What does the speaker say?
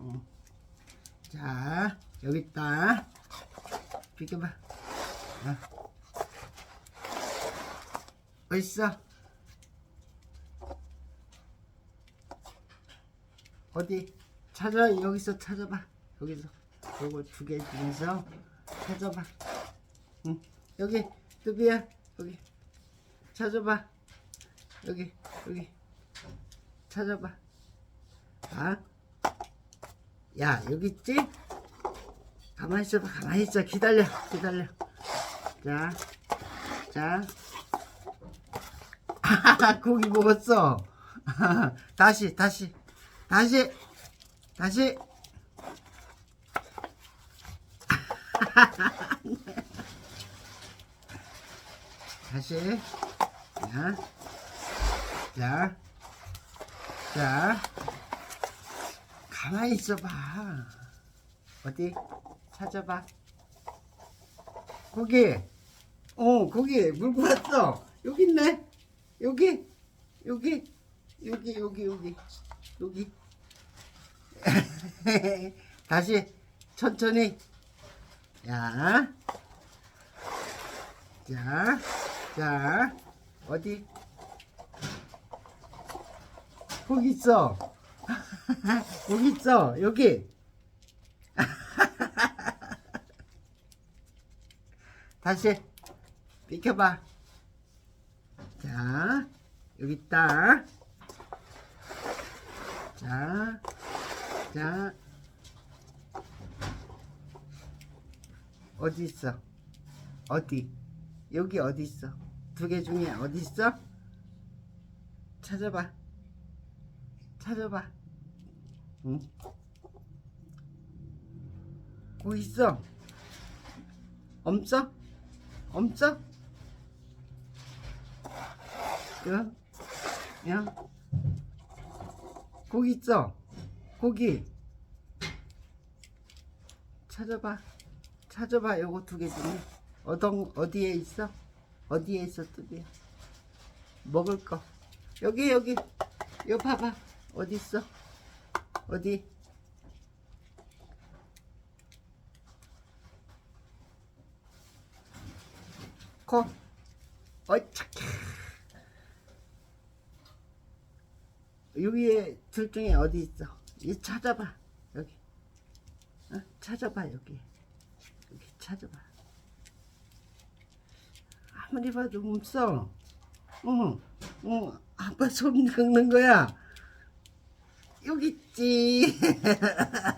어. 자, 여기 있다. 비켜봐. 어. 어딨어? 어디? 찾아, 여기서 찾아봐. 여기서. 요거 두 개 중에서 찾아봐. 응. 여기, 뚜비야. 여기. 찾아봐. 여기, 여기. 찾아봐. 아? 야, 여기 있지? 가만히 있어봐, 가만히 있어. 기다려, 기다려. 자, 자. 고기 먹었어. 다시, 다시, 다시, 다시. 다시. 자, 자, 자. 가만히 있어봐. 어디? 찾아봐. 거기. 어, 거기 물고 왔어. 여기 있네. 여기. 여기. 여기, 여기, 여기. 여기. 다시 천천히. 야. 자. 자. 어디? 거기 있어. 여기 있어. 여기. 다시 비켜봐. 자, 여기 있다. 자, 자. 어디 있어? 어디? 여기 어디 있어? 두 개 중에 어디 있어? 찾아봐. 찾아봐. 응? 거기 있어. 없어? 없어? 야, 야, 거기 있어. 거기. 찾아봐. 찾아봐. 요거 두 개 중에 어떤 어디에 있어? 어디에 있어, 뚜비야? 먹을 거. 여기 여기. 요 봐봐. 어디 있어? 어디? 코. 어이 착해. 여기에 둘 중에 어디 있어? 이 찾아봐. 여기. 어? 찾아봐 여기. 여기 찾아봐. 아무리 봐도 없어. 어, 어, 아빠 손 긁는 거야. 여기 있지.